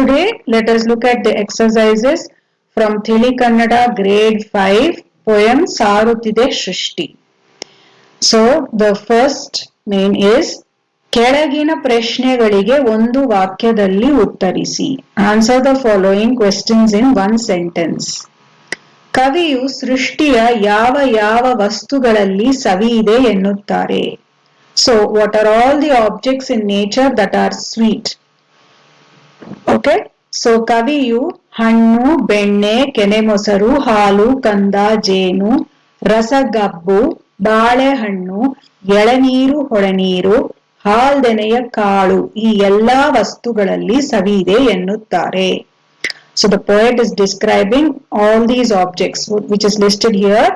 Today, let us look at the exercises from Thili Kannada grade 5 poem Sarutide Shrishti. So, the first name is ಕೆಳಗಿನ ಪ್ರಶ್ನೆಗಳಿಗೆ ಒಂದು ವಾಕ್ಯದಲ್ಲಿ ಉತ್ತರಿಸಿ. Answer the following questions in one sentence ಕವಿಯು ಸೃಷ್ಟಿಯ ಯಾವ ಯಾವ ವಸ್ತುಗಳಲ್ಲಿ ಸವಿ ಇದೆ ಎನ್ನುತ್ತಾರೆ. So what are all the objects in nature that are sweet okay so ಕವಿಯು ಹಣ್ಣು, ಬೆಣ್ಣೆ ಕೆನೆ ಮೊಸರು ಹಾಲು, ಕಂದ, ಜೇನು, ರಸಗಬ್ಬು, ಬಾಳೆಹಣ್ಣು, ಎಳನೀರು, ಹೊಳೆನೀರು, ಹಾಲ್ದೆನೆಯ ಕಾಳು ಈ ಎಲ್ಲಾ ವಸ್ತುಗಳಲ್ಲಿ ಸವಿ ಇದೆ ಎನ್ನುತ್ತಾರೆ so the poet is describing all these objects which is listed here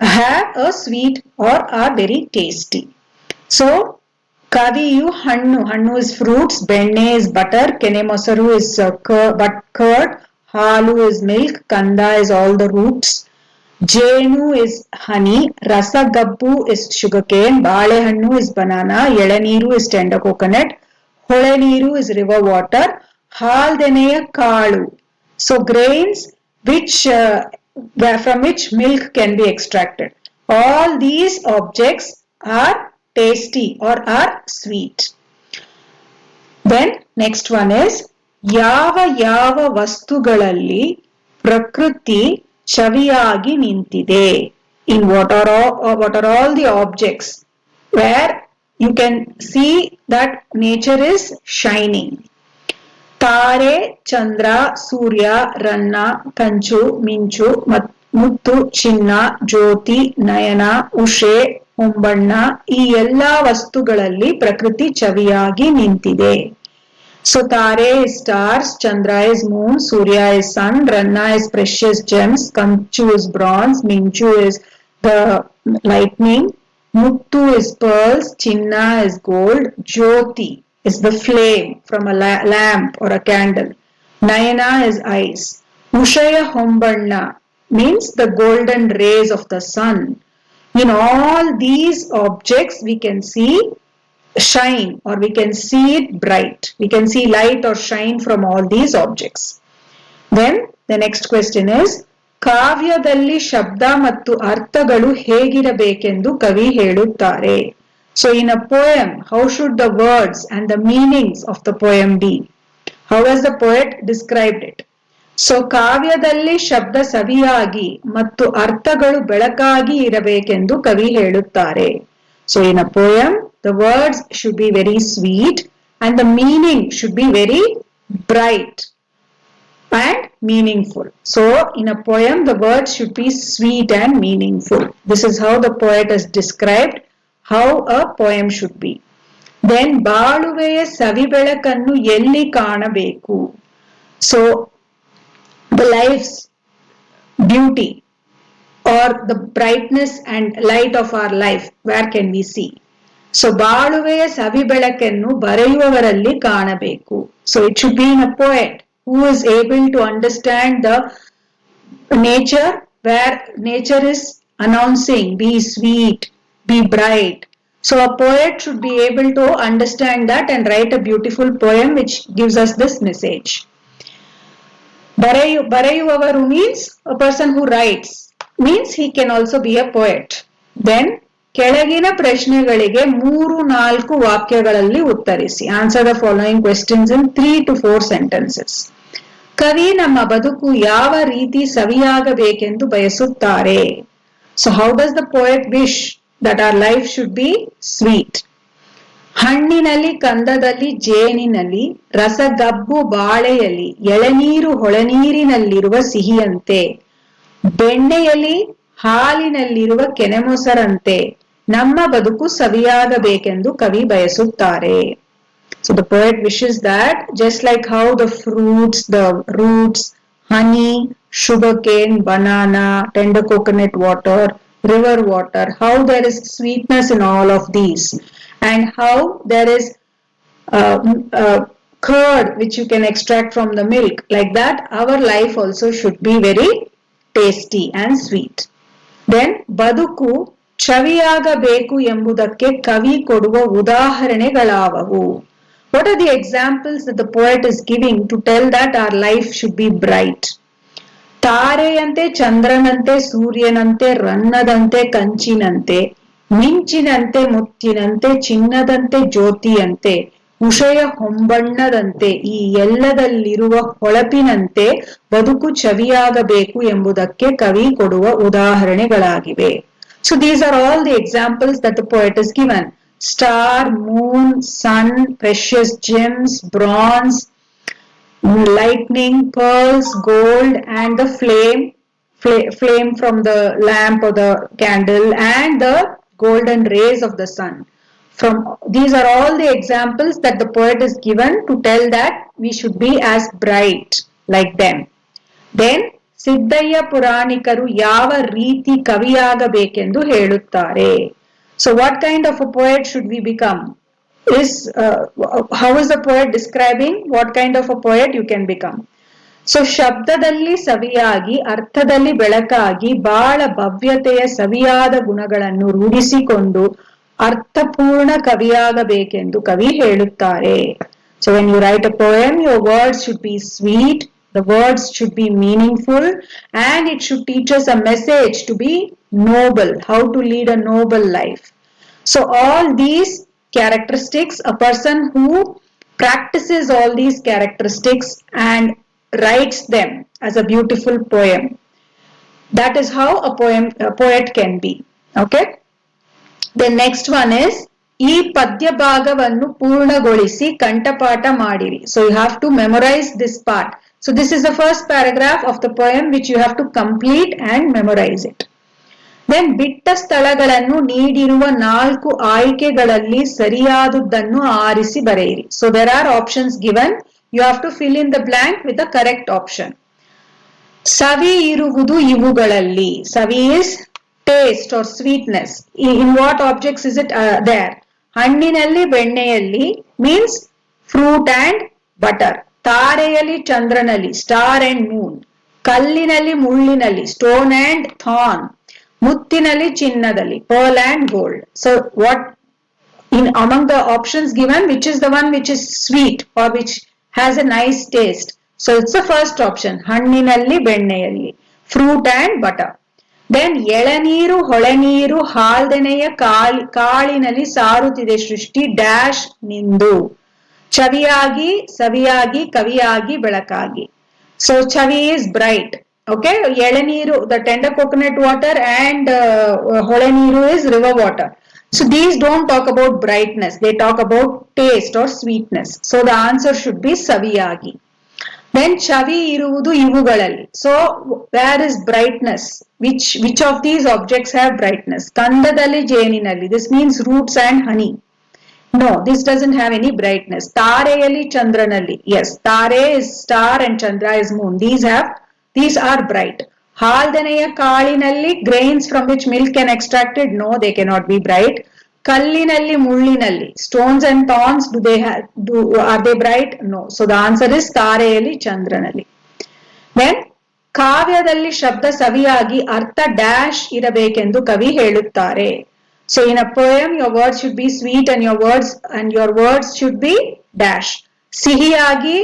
have a sweet or are very tasty so ಕವಿಯು ಹಣ್ಣು ಹಣ್ಣು ಇಸ್ ಫ್ರೂಟ್ಸ್ ಬೆಣ್ಣೆ ಇಸ್ ಬಟರ್ ಕೆನೆ ಮೊಸರು ಇಸ್ ಬಟ್ ಕರ್ಡ್ ಹಾಲು ಇಸ್ ಮಿಲ್ಕ್ ಕಂದ ಇಸ್ ಆಲ್ ದ ರೂಟ್ಸ್ ಜೇನು is honey ರಸಗಬ್ಬು is sugar cane ಬಾಳೆಹಣ್ಣು ಇಸ್ ಬನಾನಾ ಎಳನೀರು ಇಸ್ ಟೆಂಡರ್ ಕೋಕೋನಟ್ ಹೊಳೆ ನೀರು ಇಸ್ ರಿವರ್ ವಾಟರ್ ಹಾಲ್ದೆನೆಯ ಕಾಳು so grains which from which milk can be extracted all these objects are tasty or are sweet. Then next one is, ಯಾವ ಯಾವ ವಸ್ತುಗಳಲ್ಲಿ ಪ್ರಕೃತಿ ಚವಿಯಾಗಿ ನಿಂತಿದೆ in what are what are all the objects where you can see that nature is shining ತಾರೆ ಚಂದ್ರ ಸೂರ್ಯ ರನ್ನ ಕಂಚು ಮಿಂಚು ಮುತ್ತು ಚಿನ್ನ ಜ್ಯೋತಿ ನಯನ ಉಷೆ ಹೊಂಬಣ್ಣ ಈ ಎಲ್ಲಾ ವಸ್ತುಗಳಲ್ಲಿ ಪ್ರಕೃತಿ ಚವಿಯಾಗಿ ನಿಂತಿದೆ ಸೊ ತಾರೆ ಸ್ಟಾರ್ಸ್ ಚಂದ್ರ ಇಸ್ ಮೂನ್ ಸೂರ್ಯ ಇಸ್ ಸನ್ ರನ್ನ ಇಸ್ ಪ್ರೆಷಿಯಸ್ ಜೆಮ್ಸ್ ಕಂಚು ಇಸ್ ಬ್ರಾನ್ಸ್ ಮಿಂಚು ಇಸ್ ದ ಲೈಟ್ನಿಂಗ್ ಮುತ್ತು ಇಸ್ ಪರ್ಲ್ಸ್ ಚಿನ್ನ is gold Jyothi is the flame from a lamp or a candle Nayana is eyes ಉಷಯ ಹೊಂಬಣ್ಣ means the golden rays of the sun. In all these objects, we can see shine or we can see it bright. We can see light or shine from all these objects. Then the next question is ಕಾವ್ಯದಲ್ಲಿ ಶಬ್ದ ಮತ್ತು ಅರ್ಥಗಳು ಹೇಗಿರಬೇಕೆಂದು ಕವಿ ಹೇಳುತ್ತಾರೆ So in a poem, how should the words and the meanings of the poem be? How has the poet described it? so ಕಾವ್ಯದಲ್ಲಿ ಶಬ್ದ ಸವಿಯಾಗಿ ಮತ್ತು ಅರ್ಥಗಳು ಬೆಳಕಾಗಿ ಇರಬೇಕೆಂದು ಕವಿ ಹೇಳುತ್ತಾರೆ. So in a poem the words should be very sweet and the meaning should be very bright and meaningful so in a poem the words should be sweet and meaningful this is how the poet is described how a poem should be then ಬಾಳುವೆಯ ಸವಿ ಬೆಳಕನ್ನು ಎಲ್ಲಿ ಕಾಣಬೇಕು? So the life's beauty are the brightness and light of our life where can we see so ಬಾಳುವೆಯ ಸವಿ ಬೆಳಕನ್ನು ಬರೆಯುವವರಲ್ಲಿ ಕಾಣಬೇಕು so it should be in a poet who is able to understand the nature where nature is announcing be sweet be bright. So, a poet should be able to understand that and write a beautiful poem which gives us this message. Barayu, ಬರೆಯುವವರು means a person who writes, means he can also be a poet. Then ಕೆಳಗಿನ ಪ್ರಶ್ನೆಗಳಿಗೆ ಮೂರು ನಾಲ್ಕು ವಾಕ್ಯಗಳಲ್ಲಿ ಉತ್ತರಿಸಿ. Answer the following questions in three to four sentences ಕವಿ ನಮ್ಮ ಬದುಕು ಯಾವ ರೀತಿ ಸವಿಯಾಗಬೇಕೆಂದು ಬಯಸುತ್ತಾರೆ? So how does the poet wish that our life should be sweet ಹಣ್ಣಿನಲ್ಲಿ ಕಂದದಲ್ಲಿ ಜೇನಿನಲ್ಲಿ ರಸಗಬ್ಬು ಬಾಳೆಯಲ್ಲಿ ಎಳನೀರು ಹೊಳನೀರಿನಲ್ಲಿರುವ ಸಿಹಿಯಂತೆ ಬೆಣ್ಣೆಯಲ್ಲಿ ಹಾಲಿನಲ್ಲಿರುವ ಕೆನೆಮೊಸರಂತೆ ನಮ್ಮ ಬದುಕು ಸವಿಯಾಗಬೇಕೆಂದು ಕವಿ ಬಯಸುತ್ತಾರೆ. So the poet wishes that just like how the fruits the roots honey sugar cane banana tender coconut water river water how there is sweetness in all of these, and how there is uh, uh, curd which you can extract from the milk. Like that, our life also should be very tasty and sweet. Then, ಬದುಕು ಚವಿಯಾಗಬೇಕು ಎಂಬುದಕ್ಕೆ ಕವಿ ಕೊಡುವ ಉದಾಹರಣೆಗಳಾವವು What are the examples that the poet is giving to tell that our life should be bright? ತಾರೆಯಂತೆ ಚಂದ್ರನಂತೆ ಸೂರ್ಯನಂತೆ ರನ್ನದಂತೆ ಕಂಚಿನಂತೆ ಮಿಂಚಿನಂತೆ ಮುತ್ತಿನಂತೆ, ಚಿನ್ನದಂತೆ ಜ್ಯೋತಿಯಂತೆ, ಉಷಯ ಹೊಂಬಣ್ಣದಂತೆ, ಈ ಎಲ್ಲದಲ್ಲಿರುವ ಹೊಳಪಿನಂತೆ ಬದುಕು ಚವಿಯಾಗಬೇಕು ಎಂಬುದಕ್ಕೆ ಕವಿ ಕೊಡುವ ಉದಾಹರಣೆಗಳಾಗಿವೆ. So these are all the examples that the poet is given star moon sun precious gems bronze lightning pearls gold and the flame fl- flame from the lamp or the and the golden rays of the sun. From these are all the examples that the poet is given to tell that we should be as bright like them. Then Siddaiah ಪುರಾಣಿಕರು ಯಾವ ರೀತಿ ಕವಿಯಾಗಬೇಕೆಂದು ಹೇಳುತ್ತಾರೆ so what kind of a poet should we become is uh, how is the poet describing what kind of a poet you can become So ಶಬ್ದದಲ್ಲಿ ಸವಿಯಾಗಿ ಅರ್ಥದಲ್ಲಿ ಬೆಳಕಾಗಿ ಬಹಳ ಭವ್ಯತೆಯ ಸವಿಯಾದ ಗುಣಗಳನ್ನು ರೂಢಿಸಿಕೊಂಡು ಅರ್ಥಪೂರ್ಣ ಕವಿಯಾಗಬೇಕೆಂದು ಕವಿ ಹೇಳುತ್ತಾರೆ so when you write a poem your words should be sweet words should be meaningful and it should teach us a message to be noble how to lead a noble life so all these characteristics, a person who practices all these characteristics and writes them as a beautiful poem. That is how a poem, a poet can be. Okay. The next one is, ಈ ಪದ್ಯ ಭಾಗವನ್ನು ಪೂರ್ಣಗೊಳಿಸಿ ಕಂಠಪಾಠ ಮಾಡಿರಿ so you have to memorize this part so this is the first paragraph of the poem which you have to complete and memorize it then ಬಿಟ್ಟ ಸ್ಥಳಗಳನ್ನು ನೀಡಿರುವ ನಾಲ್ಕು ಆಯ್ಕೆಗಳಲ್ಲಿ ಸರಿಯಾದುದನ್ನು ಆರಿಸಿ ಬರೆಯಿರಿ so there are options given you have to fill in the blank with a correct option ಸವಿ ಇರುವುದು ಇವುಗಳಲ್ಲಿ. ಸವಿ is taste or sweetness in what objects is it there ಹಣ್ಣಿನಲ್ಲಿ, ಬೆಣ್ಣೆಯಲ್ಲಿ ಮೀನ್ಸ್ ಫ್ರೂಟ್ ಅಂಡ್ ಬಟರ್ ತಾರೆಯಲ್ಲಿ, ಚಂದ್ರನಲ್ಲಿ ಸ್ಟಾರ್ ಅಂಡ್ ಮೂನ್ ಕಲ್ಲಿನಲ್ಲಿ, ಮುಳ್ಳಿನಲ್ಲಿ stone and thorn ಮುತ್ತಿನಲ್ಲಿ, ಚಿನ್ನದಲ್ಲಿ pearl and gold so what in, among the options given, which is the one which is sweet or which has a nice taste so it's the first option ಹಣ್ಣಿನಲ್ಲಿ ಬೆಣ್ಣೆಯಲ್ಲಿ fruit and butter then ಎಳನೀರು ಹೊಳೆನೀರು ಹಾಲ್ದೆನೆಯ ಕಾಳಿ ಕಾಳಿನಲ್ಲಿ ಸಾರುತ್ತಿದೆ ಸೃಷ್ಟಿ dash ನಿಂದು ಚವಿಯಾಗಿ ಸವಿಯಾಗಿ ಕವಿಯಾಗಿ ಬೆಳಕಾಗಿ so ಚವಿ is bright okay ಎಳನೀರು tender coconut water and uh, ಹೊಳೆನೀರು is river water so these don't talk about brightness. They talk about taste or sweetness. So the answer should be saviyagi then chavi iruvudu ivugalali. So where is brightness? Which which of these objects have brightness? Kandadalli jeeninalli this means roots and honey. No this doesn't have any brightness. Tareyali chandranalli yes tare is star and chandra is moon. These have these are bright ಹಾಲ್ದನೆಯ ಕಾಳಿನಲ್ಲಿ grains from which milk can extracted no they can not be bright ಕಲ್ಲಿನಲ್ಲಿ, ಮುಳ್ಳಿನಲ್ಲಿ stones and thorns do they are they bright no so the answer is ತಾರೆಯಲ್ಲಿ, ಚಂದ್ರನಲ್ಲಿ. Then ಕಾವ್ಯದಲ್ಲಿ ಶಬ್ದ ಸವಿಯಾಗಿ ಅರ್ಥ dash ಇರಬೇಕೆಂದು ಕವಿ ಹೇಳುತ್ತಾರೆ. So in a poem your word should be sweet and your words and your words should be dash ಸಿಹಿಯಾಗಿ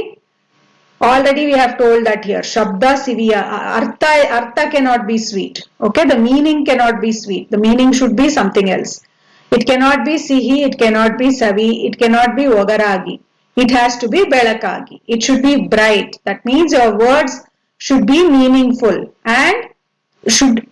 already we have told that here. Shabda siviya. Artha artha cannot be sweet. Okay? The meaning cannot be sweet. The meaning should be something else. It cannot be sihi. It cannot be savi. It cannot be ogaragi it has to be belakagi. It should be bright. That means your words should be meaningful and should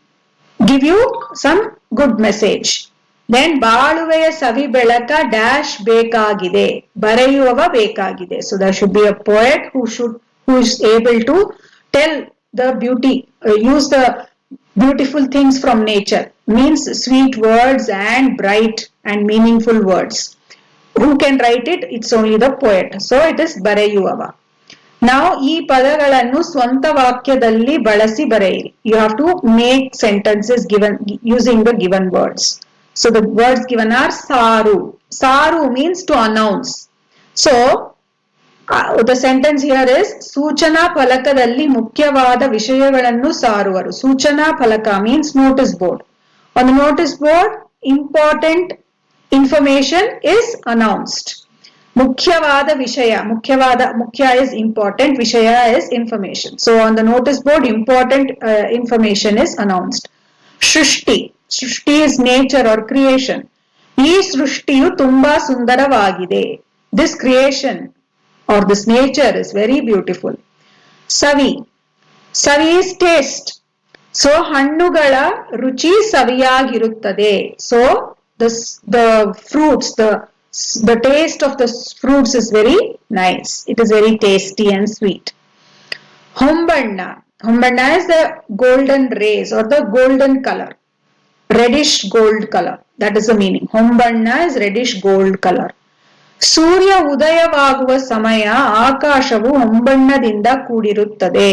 give you some good message then ಬಾಳುವೆಯ ಸವಿ ಬೆಳಕ dash ಬೇಕಾಗಿದೆ. ಬರೆಯುವವ ಬೇಕಾಗಿದೆ. So the should be a poet who should who is able to tell the beauty use the beautiful things from nature means sweet words and bright and meaningful words who can write it it's only the poet so it is ಬರೆಯುವವ. ನಾವು ಈ ಪದಗಳನ್ನು ಸ್ವಂತ ವಾಕ್ಯದಲ್ಲಿ ಬಳಸಿ ಬರೆಯಿರಿ. You have to make sentences given using the given words So the words given are saru. Saru means to announce. So uh, the sentence here is ಸೂಚನಾ ಫಲಕದಲ್ಲಿ ಮುಖ್ಯವಾದ ವಿಷಯಗಳನ್ನು ಸಾರುವರು ಸೂಚನಾ ಫಲಕ means notice board. On the notice board, important information is announced. ಮುಖ್ಯವಾದ ವಿಷಯ ಮುಖ್ಯವಾದ ಮುಖ್ಯ is important ವಿಷಯ is information so on the notice board important uh, information is announced ಸೃಷ್ಟಿ ಸೃಷ್ಟಿ ಇಸ್ ನೇಚರ್ ಆರ್ ಕ್ರಿಯೇಷನ್ ಈ ಸೃಷ್ಟಿಯು ತುಂಬಾ ಸುಂದರವಾಗಿದೆ this creation or this nature is very beautiful ಸವಿ ಸವಿ ಇಸ್ taste ಸೊ ಹಣ್ಣುಗಳ ರುಚಿ ಸವಿಯಾಗಿರುತ್ತದೆ so the fruits the the taste of the fruits is very nice it is very tasty and sweet ಹೊಂಬಣ್ಣ ಹೊಂಬಣ್ಣ is the golden rays or the golden color reddish gold color that is the meaning Hombanna is reddish gold color ಸೂರ್ಯ ಉದಯವಾಗುವ ಸಮಯ ಆಕಾಶವು ಹೊಂಬಣ್ಣದಿಂದ ಕೂಡಿರುತ್ತದೆ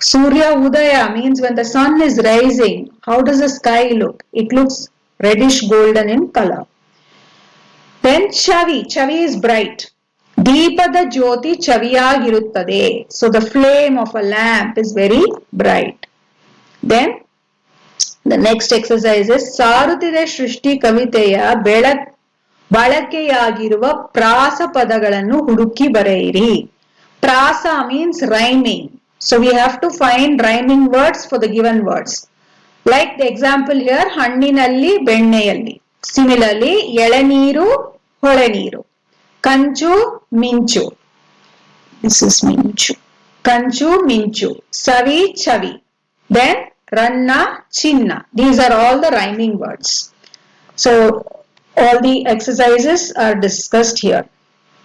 ಸೂರ್ಯ ಉದಯ means when the sun is rising how does the sky look it looks reddish golden in color then chavi chavi is bright ದೀಪದ ಜ್ಯೋತಿ ಚವಿಯಾಗಿರುತ್ತದೆ so the flame of a lamp is very bright then the next exercise ಸಾರುತ್ತಿದೆ ಸೃಷ್ಟಿ ಕವಿತೆಯ ಬೆಳ, ಬಳಕೆಯಾಗಿರುವ ಪ್ರಾಸ ಪದಗಳನ್ನು ಹುಡುಕಿ ಬರೆಯಿರಿ. ಪ್ರಾಸ means rhyming so we have to find rhyming words for the given words like the example here ಹಣ್ಣಿನಲ್ಲಿ, ಬೆಣ್ಣೆಯಲ್ಲಿ. ಸಿಮಿಲರ್ಲಿ ಎಳೆನೀರು ಹೊಳೆ ನೀರು ಕಂಚು, ಮಿಂಚು. ದಿಸ್ ಇಸ್ ಮಿಂಚು. ಕಂಚು, ಮಿಂಚು. ಸವಿ ಚವಿ then Ranna, Chinna. These are all the rhyming words. So all the exercises are discussed here.